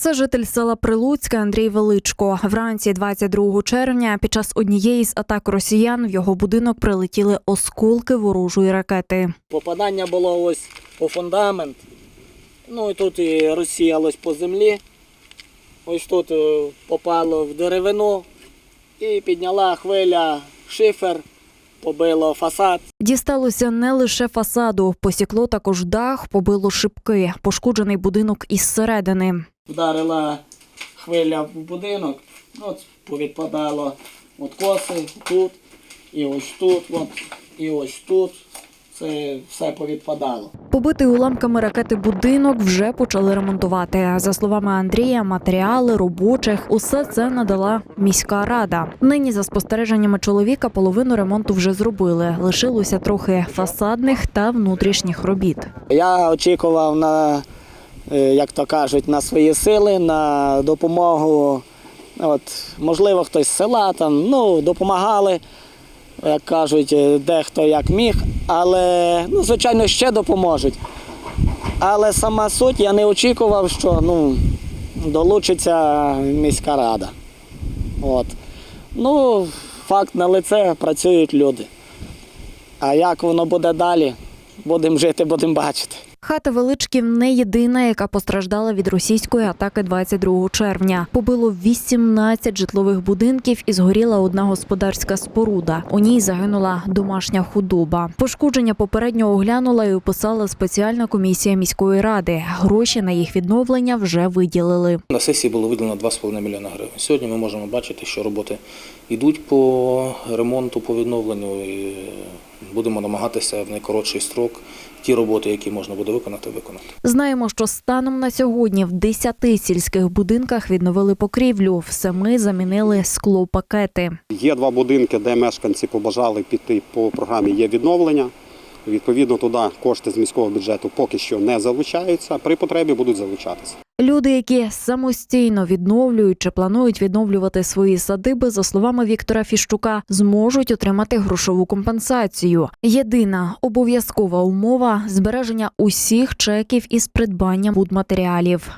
Це житель села Прилуцьке Андрій Величко. Вранці 22 червня під час однієї з атак росіян в його будинок прилетіли осколки ворожої ракети. Попадання було ось по фундамент. Ну і тут і розсіялось по землі. Ось тут е, попало в деревину і підняла хвиля шифер, побило фасад. Дісталося не лише фасаду, посікло також дах, побило шибки, пошкоджений будинок із середини. Вдарила хвиля в будинок, от повідпадало от коси тут, і ось тут, от, і ось тут. Це все повідпадало. Побитий уламками ракети будинок вже почали ремонтувати. За словами Андрія, матеріали робочих усе це надала міська рада. Нині, за спостереженнями чоловіка, половину ремонту вже зробили. Лишилося трохи фасадних та внутрішніх робіт. Я очікував на, е, як то кажуть, на свої сили, на допомогу. От, можливо, хтось з села там, ну, допомагали, як кажуть, е, дехто як міг, але, ну, звичайно, ще допоможуть. Але сама суть, я не очікував, що ну, долучиться міська рада. От. Ну, факт на лице, працюють люди. А як воно буде далі, будемо жити, будемо бачити. Хата величків не єдина, яка постраждала від російської атаки 22 червня. Побило 18 житлових будинків і згоріла одна господарська споруда. У ній загинула домашня худоба. Пошкодження попередньо оглянула і описала спеціальна комісія міської ради. Гроші на їх відновлення вже виділили. На сесії було виділено 2,5 мільйона гривень. Сьогодні ми можемо бачити, що роботи йдуть по ремонту, по відновленню. Будемо намагатися в найкоротший строк ті роботи, які можна буде виконати, виконати. Знаємо, що станом на сьогодні в 10 сільських будинках відновили покрівлю. В семи замінили склопакети. Є два будинки, де мешканці побажали піти по програмі є відновлення. Відповідно, туди кошти з міського бюджету поки що не залучаються. При потребі будуть залучатися. Люди, які самостійно відновлюють чи планують відновлювати свої садиби, за словами Віктора Фіщука, зможуть отримати грошову компенсацію. Єдина обов'язкова умова збереження усіх чеків із придбанням будматеріалів.